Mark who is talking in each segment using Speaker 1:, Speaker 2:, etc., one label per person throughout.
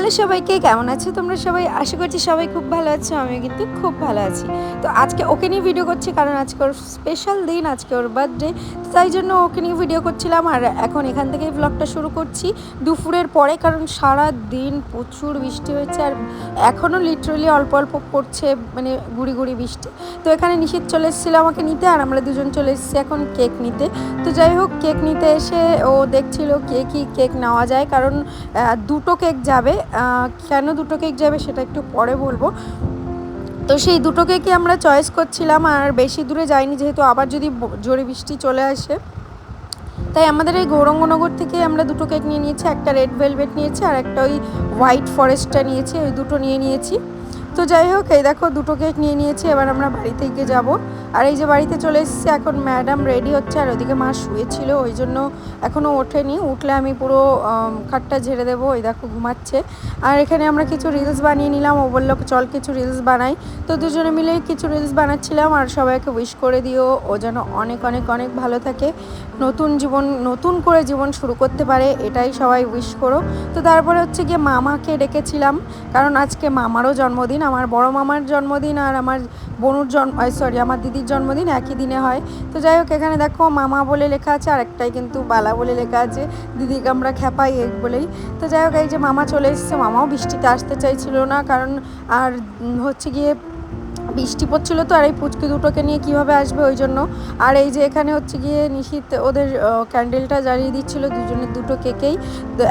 Speaker 1: Hello সবাইকে, কেমন আছো তোমরা সবাই? আশা করছি সবাই খুব ভালো আছো আমি কিন্তু খুব ভালো আছি। তো আজকে ওকে নিয়ে ভিডিও করছি কারণ আজকে ওর স্পেশাল দিন, আজকে ওর বার্থডে তাই জন্য ওকে নিয়ে ভিডিও করছিলাম আর এখন এখান থেকেই ব্লগটা শুরু করছি। দুপুরের পরে কারণ সারা দিন প্রচুর বৃষ্টি হয়েছে আর এখনও লিটারালি অল্প অল্প পড়ছে মানে গুড়ি গুড়ি বৃষ্টি। তো এখানে নিষেধ চলে এসেছিল আমাকে নিতে আর আমরা দুজন চলে এসেছি এখন কেক নিতে। তো যাই হোক কেক নিতে এসে ও দেখছিল কে কি কেক নেওয়া যায়, কারণ দুটো কেক যাবে। কেন দুটো কেক যাবে সেটা একটু পরে বলব। তো সেই দুটো কেকই আমরা চয়েস করছিলাম আর বেশি দূরে যাইনি যেহেতু আবার যদি জোরে বৃষ্টি চলে আসে। তাই আমাদের এই গৌরঙ্গনগর থেকে আমরা দুটো কেক নিয়ে নিয়েছি, একটা রেড ভেলভেট নিয়েছি আর একটা ওই হোয়াইট ফরেস্টটা নিয়েছি ওই দুটো নিয়ে নিয়েছি। তো যাই হোক, এই দেখো দুটো কেক নিয়ে নিয়েছি, এবার আমরা বাড়ি থেকে যাব। আর এই যে বাড়িতে চলে এসেছি, এখন ম্যাডাম রেডি হচ্ছে, আর ওদিকে মা শুয়েছিল, ওই জন্য এখনও ওঠেনি। উঠলে আমি পুরো খাটটা ঝেড়ে দেবো, ওই দেখো ঘুমাচ্ছে। আর এখানে আমরা কিছু রিলস বানিয়ে নিলাম, ও বলল, চল কিছু রিলস বানাই। তো দুজনে মিলে কিছু রিলস বানাচ্ছিলাম, আর সবাইকে উইশ করে দিও, ও যেন অনেক অনেক অনেক ভালো থাকে। নতুন জীবন, নতুন করে জীবন শুরু করতে পারে, এটাই সবাই উইশ করো। তো তারপরে হচ্ছে গিয়ে মামাকে ডেকেছিলাম, কারণ আজকে মামারও জন্মদিন আমার বড় মামার জন্মদিন আর আমার বনুর জন্ম সরি আমার দিদির জন্মদিন একই দিনে হয়। তো যাই হোক, এখানে দেখো মামা বলে লেখা আছে আর একটাই কিন্তু বালা বলে লেখা আছে, দিদিকে আমরা খেপাই এই বলেই। তো যাই হোক, এই যে মামা চলে এসেছে, মামাও বৃষ্টিতে আসতে চাইছিল না, কারণ আর হচ্ছে গিয়ে বৃষ্টি পড়ছিল তো, আর এই পুচকি দুটোকে নিয়ে কীভাবে আসবে ওই জন্য। আর এই যে এখানে হচ্ছে গিয়ে নিশীত ওদের ক্যান্ডেলটা জ্বালিয়ে দিচ্ছিল দুজনের দুটো কেকেই।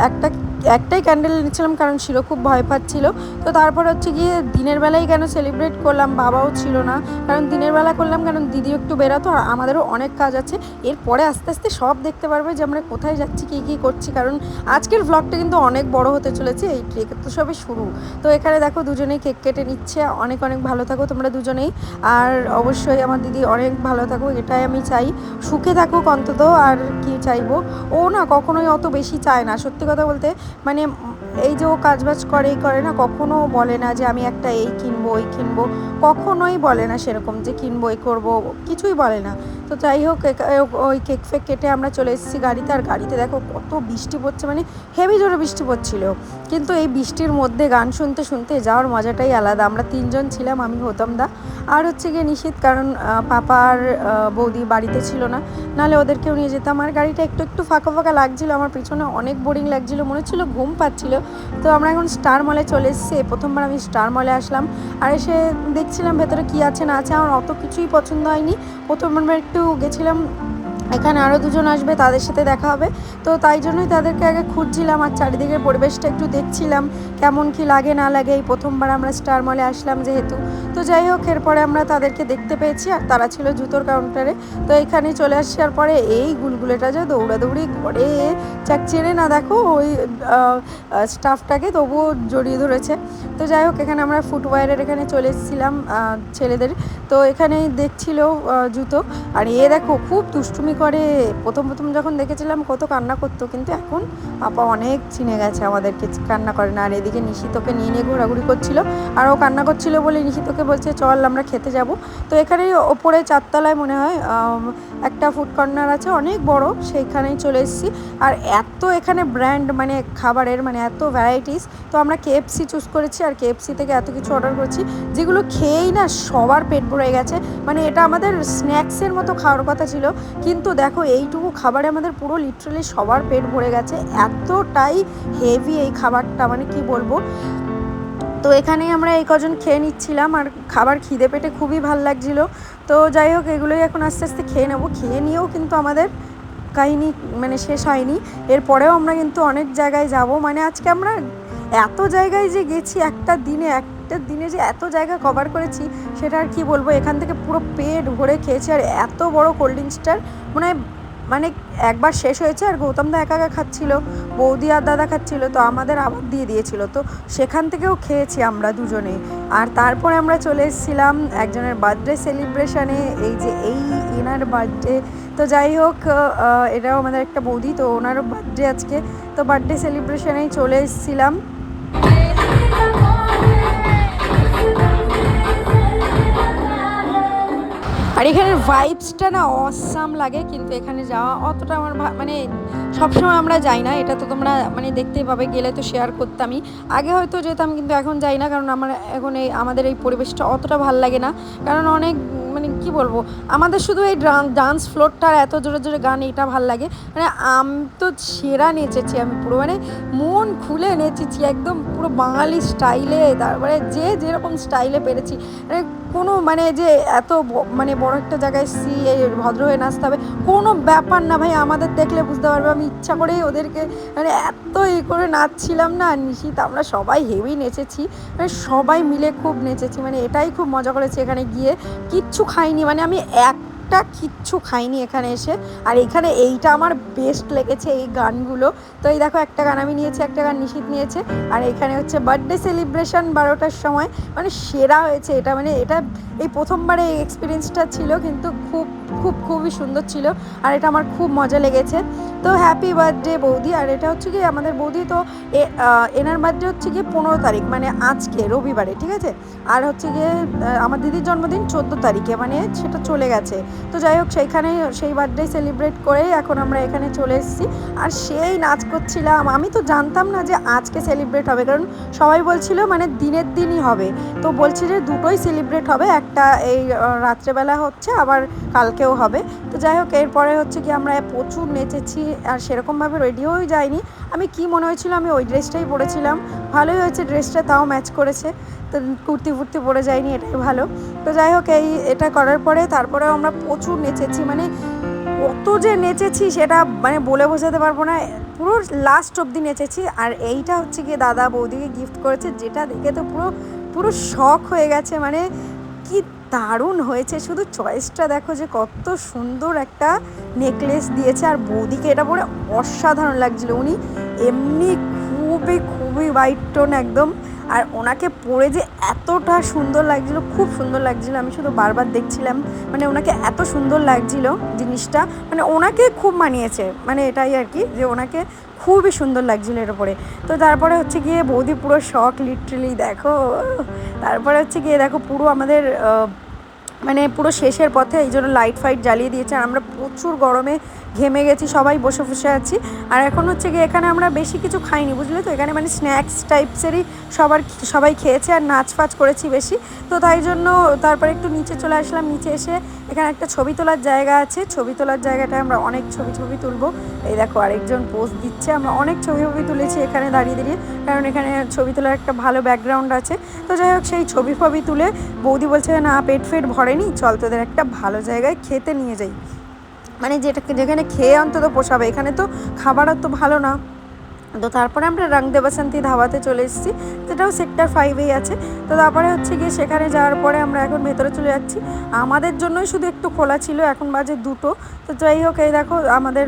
Speaker 1: একটা একটাই ক্যান্ডেল নিচ্ছিলাম কারণ শিরো খুব ভয় পাচ্ছিল। তো তারপর হচ্ছে গিয়ে দিনের বেলায় কেন সেলিব্রেট করলাম বাবাও ছিল না। কারণ দিনের বেলা করলাম কারণ দিদিও একটু বেরাতো আর আমাদেরও অনেক কাজ আছে। এরপরে আস্তে আস্তে সব দেখতে পারবে যে আমরা কোথায় যাচ্ছি, কী কী করছি। কারণ আজকের ভ্লগটা কিন্তু অনেক বড় হতে চলেছে, এই ট্রেক তো সবে শুরু। তো এখানে দেখো দুজনেই কেক কেটে নিচ্ছে, অনেক অনেক ভালো থাকো তোমরা দুজনেই। আর অবশ্যই আমার দিদি অনেক ভালো থাকো, এটাই আমি চাই। সুখে থাকুক অন্তত, আর কি চাইব? ও না কখনোই অত বেশি চায় না। সত্যি কথা বলতে মানে উম, এই যে ও কাজবাজ করে করে না কখনো বলে না যে আমি একটা এই কিনবো ওই কিনবো। কখনোই বলে না সেরকম যে কিনবো এই করব কিছুই বলে না। তো যাই হোক ওই কেক ফেক কেটে আমরা চলে এসেছি গাড়িতে। আর গাড়িতে দেখো কত বৃষ্টি পড়ছে মানে হেভি জোরে বৃষ্টি পড়ছিল। কিন্তু এই বৃষ্টির মধ্যে গান শুনতে শুনতে যাওয়ার মজাটাই আলাদা। আমরা তিনজন ছিলাম আমি হতাম দা। আর হচ্ছে গিয়ে নিশীত কারণ আহ, পাপা আর আহ, বৌদি বাড়িতে ছিল না। নাহলে ওদেরকেও নিয়ে যেতাম। আর গাড়িটা একটু একটু ফাঁকা ফাঁকা লাগছিল। আমার পিছনে অনেক বোরিং লাগছিল। মনে হচ্ছিল ঘুম পাচ্ছিল। তো আমরা এখন স্টার মলে চলে এসেছি। প্রথমবার আমি স্টার মলে আসলাম। আর এসে দেখছিলাম ভেতরে কী আছে না আছে, আমার অত কিছুই পছন্দ হয়নি। প্রথমবার একটু গেছিলাম এখানে আরও দুজন আসবে, তাদের সাথে দেখা হবে। তো তাই জন্যই তাদেরকে আগে খুঁজছিলাম আর চারিদিকের পরিবেশটা একটু দেখছিলাম, কেমন কি লাগে, না লাগে। এই প্রথমবার আমরা স্টার মলে আসলাম যেহেতু। তো যাই হোক, এরপরে আমরা তাদেরকে দেখতে পেয়েছি আর তারা ছিল জুতোর কাউন্টারে তো এখানে চলে আসার পরে এই গুলগুলেটা যে দৌড়াদৌড়ি করে। চাক চেনে না দেখো, ওই স্টাফটাকে তবুও জড়িয়ে ধরেছে। তো যাই হোক, এখানে আমরা ফুটওয়্যারের এখানে চলে এসেছিলাম ছেলেদের। তো এখানে দেখছিল জুতো। আর এ দেখো, খুব দুষ্টুমি করে প্রথম প্রথম যখন দেখেছিলাম কত কান্না করতো, কিন্তু এখন পাপা অনেক চিনে গেছে আমাদেরকে, কান্না করে না। আর এদিকে নিশিতকে নিয়ে নিয়ে ঘোরাঘুরি করছিল, আর ও কান্না করছিল বলে নিশিতকে বলছে, চল আমরা খেতে যাব। তো এখানে ওপরে চারতলায় মনে হয় একটা ফুড কর্নার আছে, অনেক বড়, সেইখানেই চলে এসেছি। আর এত এখানে ব্র্যান্ড মানে খাবারের মানে এত ভ্যারাইটিস তো আমরা কেএফসি চুজ করেছি। আর কেএফসি থেকে এত কিছু অর্ডার করেছি, যেগুলো খেয়েই না সবার পেট ভরে গেছে। মানে এটা আমাদের স্ন্যাক্সের মতো খাওয়ার কথা ছিল, কিন্তু দেখো, এইটুকু খাবারে আমাদের পুরো লিটারালি সবার পেট ভরে গেছে। এতটাই হেভি এই খাবারটা মানে কি বলব? তো এখানেই আমরা এই কজন খেয়ে নিচ্ছিলাম, আর খাবার খিদে পেটে খুবই ভালো লাগছিল। তো যাই হোক, এগুলোই এখন আস্তে আস্তে খেয়ে নেব। খেয়ে নিয়েও কিন্তু আমাদের কাহিনী মানে শেষ হয়নি। এরপরেও আমরা কিন্তু অনেক জায়গায় যাব। মানে আজকে আমরা এত জায়গায় যে গেছি, একটা দিনে একটা দিনে যে এত জায়গা কভার করেছি, সেটা আর কি বলব? এখান থেকে পুরো পেট ভরে খেয়েছি আর এত বড় কোল্ড ড্রিঙ্কসটার মানে মানে একবার শেষ হয়েছে আর গৌতম দা একা একা খাচ্ছিল, বৌদি আর দাদা খাচ্ছিল, তো আমাদের আবার দিয়ে দিয়েছিল। তো সেখান থেকেও খেয়েছি আমরা দুজনে। আর তারপরে আমরা চলে এসেছিলাম একজনের বার্থডে সেলিব্রেশনে এই যে এই এনার বার্থডে তো যাই হোক এটাও আমাদের একটা বৌদি, তো ওনারও বার্থডে আজকে। তো বার্থডে সেলিব্রেশনেই চলে এসেছিলাম। আর এখানের ভাইবসটা না অসাম লাগে কিন্তু এখানে যাওয়া অতটা আমার মানে সবসময় আমরা যাই না, এটা তো তোমরা মানে দেখতেই পাবে, গেলে তো শেয়ার করতামই। আগে হয়তো যেতাম, কিন্তু এখন যাই না, কারণ আমার এখন এই, আমাদের এই পরিবেশটা অতটা ভালো লাগে না। কারণ অনেক মানে কি বলব, আমাদের শুধু এই ডান্স ফ্লোরটার এত জোরে জোরে গান, এটা ভালো লাগে। মানে আমি তো সেরা নেচেছি আমি পুরো মানে মন খুলে নেচেছি, একদম পুরো বাঙালি স্টাইলে তারপরে যে যেরকম স্টাইলে পেরেছি। মানে কোনো মানে যে এত মানে বড় একটা জায়গায় সি ভদ্র হয়ে নাচতে হবে, কোনো ব্যাপার না ভাই, আমাদের দেখলে বুঝতে পারবে আমি ইচ্ছা করেই ওদেরকে মানে এত ই করে নাচছিলাম না, নিশিত আমরা সবাই হেভি নেচেছি মানে সবাই মিলে খুব নেচেছি মানে এটাই খুব মজা করেছি এখানে গিয়ে। কিচ্ছু খাইনি মানে আমি একটা কিচ্ছু খাইনি এখানে এসে, আর এখানে এইটা আমার বেস্ট লেগেছে এই গানগুলো। তো এই দেখো একটা গান আমি নিয়েছি, একটা গান নিশিত নিয়েছে, আর এখানে হচ্ছে বার্থডে সেলিব্রেশন বারোটার সময় মানে সেরা হয়েছে এটা মানে এটা এই প্রথমবারে এই এক্সপিরিয়েন্সটা ছিল, কিন্তু খুব খুব, খুবই সুন্দর ছিল আর এটা আমার খুব মজা লেগেছে। তো হ্যাপি বার্থডে বৌদি। আর এটা হচ্ছে কি, আমাদের বৌদি তো এনার বার্থডে হচ্ছে গিয়ে পনেরো তারিখ মানে আজকে, রবিবারে, ঠিক আছে? আর হচ্ছে গিয়ে আমার দিদির জন্মদিন চোদ্দ তারিখে মানে সেটা চলে গেছে। তো যাই হোক, সেইখানে সেই বার্থডে সেলিব্রেট করে এখন আমরা এখানে চলে এসেছি। আর সেই নাচ করছিলাম, আমি তো জানতাম না যে আজকে সেলিব্রেট হবে, কারণ সবাই বলছিল মানে দিনের দিনই হবে। তো বলছি যে দুটোই সেলিব্রেট হবে, একটা এই রাত্রেবেলা হচ্ছে, আবার কালকেও হবে। তো যাই হোক, এরপরে হচ্ছে কি আমরা প্রচুর নেচেছি আর সেরকমভাবে রেডিও যাইনি আমি কি মনে হয়েছিল আমি ওই ড্রেসটাই পরেছিলাম। ভালোই হয়েছে, ড্রেসটা তাও ম্যাচ করেছে। তো কুর্তি ফুর্তি পরে যায়নি, এটাই ভালো। তো যাই হোক, এই এটা করার পরে তারপরেও আমরা প্রচুর নেচেছি। মানে কত যে নেচেছি সেটা মানে বলে বোঝাতে পারব না। পুরো লাস্ট অবধি নেচেছি। আর এইটা হচ্ছে গিয়ে দাদা বৌদিকে গিফট করেছে, যেটা দেখে তো পুরো পুরো শখ হয়ে গেছে। মানে কি দারুণ হয়েছে। শুধু চয়েসটা দেখো যে কত সুন্দর একটা নেকলেস দিয়েছে। আর বৌদিকে এটা পরে অসাধারণ লাগছিল। উনি এমনি খুবই খুবই হোয়াইট টোন একদম। আর ওনাকে পরে যে এতটা সুন্দর লাগছিল, খুব সুন্দর লাগছিল। আমি শুধু বারবার দেখছিলাম মানে ওনাকে এত সুন্দর লাগছিল জিনিসটা মানে ওনাকে খুব মানিয়েছে মানে এটাই আর কি, যে ওনাকে খুবই সুন্দর লাগছিল এর উপরে। তো তারপরে হচ্ছে গিয়ে বৌদি পুরো শখ লিটারেলি দেখো, তারপরে হচ্ছে গিয়ে দেখো পুরো আমাদের মানে পুরো শেষের পথে এই জন্য লাইট ফাইট জ্বালিয়ে দিয়েছে। আর আমরা প্রচুর গরমে ঘেমে গেছি, সবাই বসে বসে আছি। আর এখন হচ্ছে গিয়ে এখানে আমরা বেশি কিছু খাইনি, বুঝলে তো? এখানে মানে স্ন্যাক্স টাইপসেরই সবার সবাই খেয়েছে আর নাচ ফাচ করেছি বেশি। তো তাই জন্য তারপরে একটু নিচে চলে আসলাম। নিচে এসে এখানে একটা ছবি তোলার জায়গা আছে। ছবি তোলার জায়গাটায় আমরা অনেক ছবি ছবি তুলবো। এই দেখো আরেকজন পোজ দিচ্ছে। আমরা অনেক ছবি ছবি তুলেছি এখানে দাঁড়িয়ে দাঁড়িয়ে। কারণ এখানে ছবি তোলার একটা ভালো ব্যাকগ্রাউন্ড আছে। তো যাই হোক, সেই ছবি ফবি তুলে বৌদি বলছে, না, পেট ফেট ভরেনি, চল তোদের একটা ভালো জায়গায় খেতে নিয়ে যাই। মানে যেটা যেখানে খেয়ে অন্তত পোষাবে এখানে তো খাবার তো ভালো না। তো তারপরে আমরা রং দেবাসন্তী ধাবাতে চলে এসেছি। সেটাও সেক্টর ফাইভেই আছে। তো তারপরে হচ্ছে গিয়ে সেখানে যাওয়ার পরে আমরা এখন ভেতরে চলে যাচ্ছি। আমাদের জন্যই শুধু একটু খোলা ছিল, এখন বাজে দুটো। তো যাই হোক, এই দেখো, আমাদের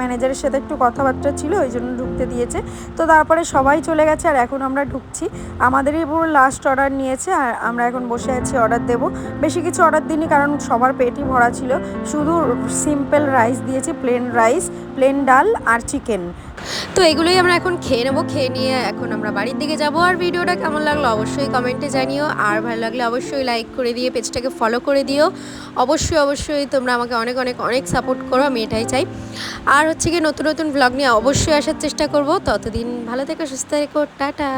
Speaker 1: ম্যানেজারের সাথে একটু কথাবার্তা ছিল, ওই জন্য ঢুকতে দিয়েছে। তো তারপরে সবাই চলে গেছে, আর এখন আমরা ঢুকছি। আমাদেরই পুরো লাস্ট অর্ডার নিয়েছে, আর আমরা এখন বসে আছি অর্ডার দেব। বেশি কিছু অর্ডার দিইনি, কারণ সবার পেটই ভরা ছিল। শুধু সিম্পল রাইস দিয়েছি প্লেন রাইস প্লেন ডাল আর চিকেন
Speaker 2: তো এগুলোই আমরা এখন খেয়ে নেব, খেয়ে নিয়ে এখন আমরা বাড়ির দিকে যাব। আর ভিডিওটা কেমন লাগল অবশ্যই কমেন্টে জানিও। আর ভালো লাগলে অবশ্যই লাইক করে দিয়ে পেজটাকে ফলো করে দিও। অবশ্যই অবশ্যই তোমরা আমাকে অনেক অনেক অনেক সাপোর্ট করো, আমি এটাই চাই। আর হচ্ছে কি নতুন নতুন ব্লগ নিয়ে অবশ্যই আসার চেষ্টা করব। ততদিন ভালো থেকো, সুস্থ থেকো, টাটা।